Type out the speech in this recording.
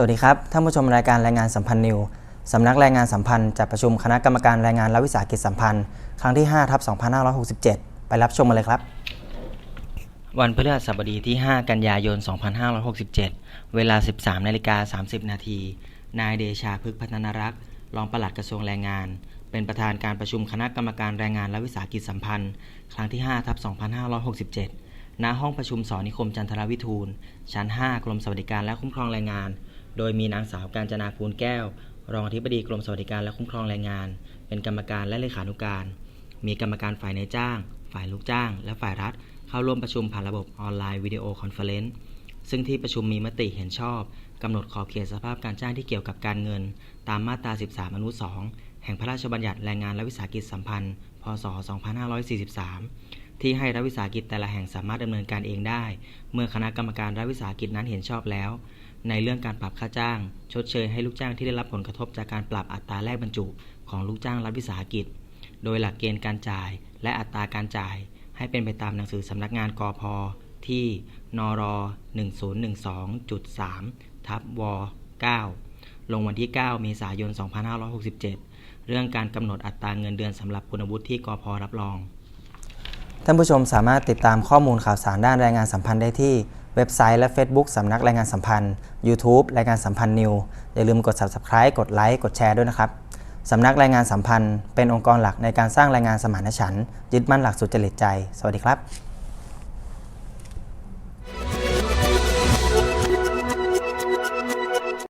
สวัสดีครับ ท่านผู้ชมรายการแรายงานสัมพันธ์นิวสำนักแรายงานสัมพันธ์จัดประชุมคณะกรรมการแรายงานและวิสาหกิจสัมพันธ์ ครั้งที่5ทับ2567 ไปรับชมกันเลยครับ วันพฤหัสบดีที่ 5 กันยายน 2567 เวลา 13นาฬิกา30 นาที นายเดชาพฤกษ์พัฒนรักษ์รองปลัดกระทรวงแรงงาน เป็นประธานการประชุมคณะกรรมการแรงงานและวิสาหกิจสัมพันธ์ ครั้งที่5ทับ2567ณห้องประชุมสอนิคมจันทรวิทูล ชั้น 5 กรมสวัสดิการและคุ้มครองแรงงาน โดยมีนางสาวการจนาภูลแก้ว รองอธิบดีกรมสวัสดิการและคุ้มครองแรงงาน เป็นกรรมการและเลขานุการ มีกรรมการฝ่ายนายจ้าง ฝ่ายลูกจ้าง และฝ่ายรัฐ เข้าร่วมประชุมผ่านระบบออนไลน์วิดีโอคอนเฟอเรนซ์ซึ่งที่ประชุมมีมติเห็นชอบกำหนดขอบเขตสภาพการจ้างที่เกี่ยวกับการเงิน ตามมาตรา 13 อนุ 2 แห่งพระราชบัญญัติแรงงานและวิสาหกิจสัมพันธ์ พศ 2543 ที่ให้รัฐวิสาหกิจแต่ละแห่งสามารถดำเนินการเองได้ เมื่อคณะกรรมการรัฐวิสาหกิจนั้นเห็นชอบแล้ว ในเรื่องการปรับค่าจ้าง ชดเชยให้ลูกจ้างที่ได้รับผลกระทบจากการปรับอัตราแลกบรรจุ ของลูกจ้างรัฐวิสาหกิจ โดยหลักเกณฑ์การจ่าย และอัตราการจ่าย ให้เป็นไปตามหนังสือสำนักงานกอพที่นร1012.3ทับว9ลงวันที่ 9 เมษายน 2567 เรื่องการกำหนดอัตราเงินเดือนสำหรับคุณวุฒิที่กอพรับรอง ท่านผู้ชมสามารถติดตามข้อมูลข่าวสารด้านแรงงานสัมพันธ์ได้ที่เว็บไซต์และ Facebook สำนักแรงงานสัมพันธ์ YouTube รงงานสัมพันธ์นิวอย่าลืมกด Subscribe กดไลค์กดแชร์ด้วยนะครับสำนักแรงงานสัมพันธ์ เป็นองค์กรหลักในการสร้างแรงงานสมานฉันท์ยึดมั่นหลักสุจริตใจ สวัสดีครับ